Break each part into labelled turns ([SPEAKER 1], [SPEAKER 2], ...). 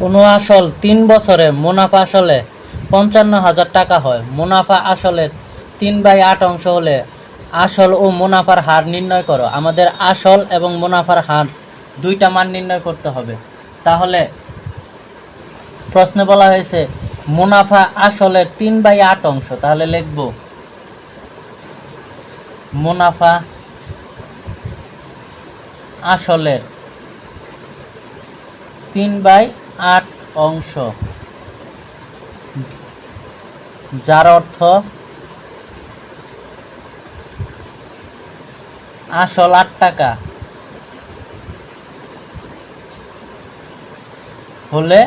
[SPEAKER 1] কোনো আসল তিন বছরে মুনাফা আসলে পঞ্চান্ন হাজার টাকা হয়। মুনাফা আসলে তিন বাই আট অংশ হলে আসল ও মুনাফার হার নির্ণয় করো। আমাদের আসল এবং মুনাফার হার দুইটা মান নির্ণয় করতে হবে। তাহলে প্রশ্নে বলা হয়েছে, মুনাফা আসলের তিন বাই আট অংশ। তাহলে লিখব, মুনাফা আসলের তিন বাই আট অংশ। যার অর্থ আসল আট টাকা। হলে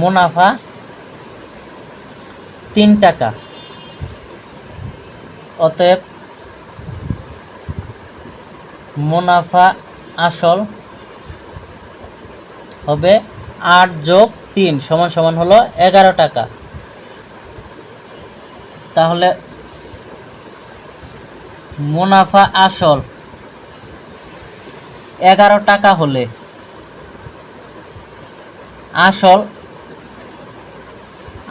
[SPEAKER 1] মুনাফা তিন টাকা। অতএব মুনাফা আসল হবে আট যোগ তিন সমান সমান হলো এগারো টাকা। তাহলে মুনাফা আসল এগারো টাকা হলে আসল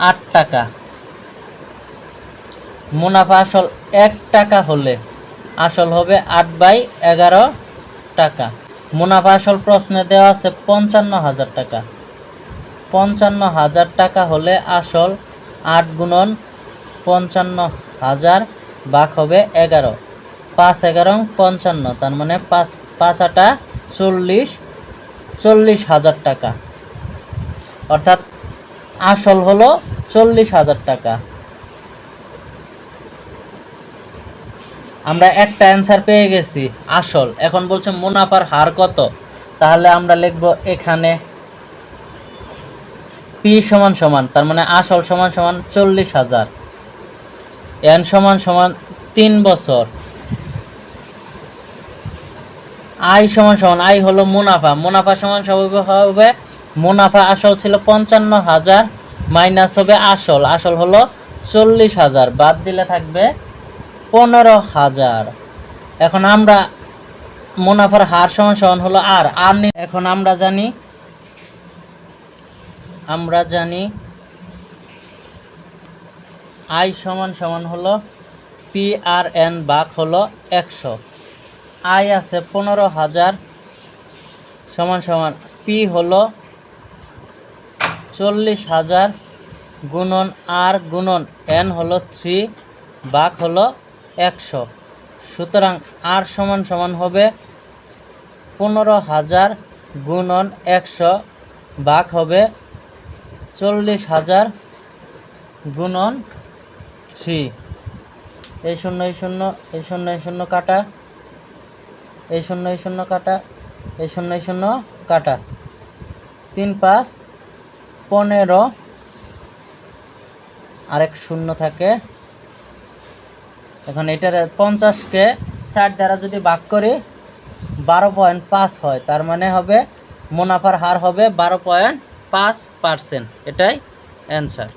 [SPEAKER 1] আট টাকা। মুনাফা আসল এক টাকা হলে আসল হবে আট বাই এগারো টাকা। মুনাফা আসল প্রশ্নে দেওয়া আছে পঞ্চান্ন হাজার টাকা। পঞ্চান্ন হাজার টাকা হলে আসল আট গুণন পঞ্চান্ন হাজার বাক হবে এগারো। পাঁচ এগারো পঞ্চান্ন, তার মানে পাঁচ পাঁচ আটা চল্লিশ চল্লিশ হাজার টাকা। অর্থাৎ আসল হলো চল্লিশ হাজার টাকা। আমরা একটা অ্যান্সার পেয়ে গেছি, আসল। এখন বলছে মুনাফার হার কত? তাহলে আমরা লিখব এখানে পি সমান সমান, তার মানে আসল সমান সমান চল্লিশ হাজার। এন সমান সমান তিন বছর। আই সমান সমান আই হলো মুনাফা। মুনাফা সমান হবে মুনাফা আসল ছিল পঞ্চান্ন হাজার, মাইনাস হবে আসল। আসল হলো চল্লিশ হাজার। বাদ দিলে থাকবে পনেরো হাজার। এখন আমরা মুনাফার হার সমান সমান হলো আর। আর এখন আমরা জানি আমরা জানি আই সমান সমান হলো পি আর এন বাক হলো একশো। আই আছে পনেরো হাজার সমান সমান পি হলো চল্লিশ হাজার গুণন আর গুণন এন হলো থ্রি, বাক হলো একশো। সুতরাং আর সমান সমান হবে পনেরো হাজার গুণন একশো বাক হবে চল্লিশ হাজার গুণন থ্রি। এই শূন্য এই শূন্য এই শূন্য এই শূন্য কাটা। এই শূন্য এই শূন্য কাটা। এই শূন্য এই শূন্য কাটা। তিন পাঁচ, পনেরো। আরেক শূন্য থাকে। এখন এটার পঞ্চাশকে চার দ্বারা যদি ভাগ করি, বারো পয়েন্ট পাঁচ হয়। তার মানে হবে মুনাফার হার হবে বারো পয়েন্ট পাঁচ পার্সেন্ট। এটাই অ্যান্সার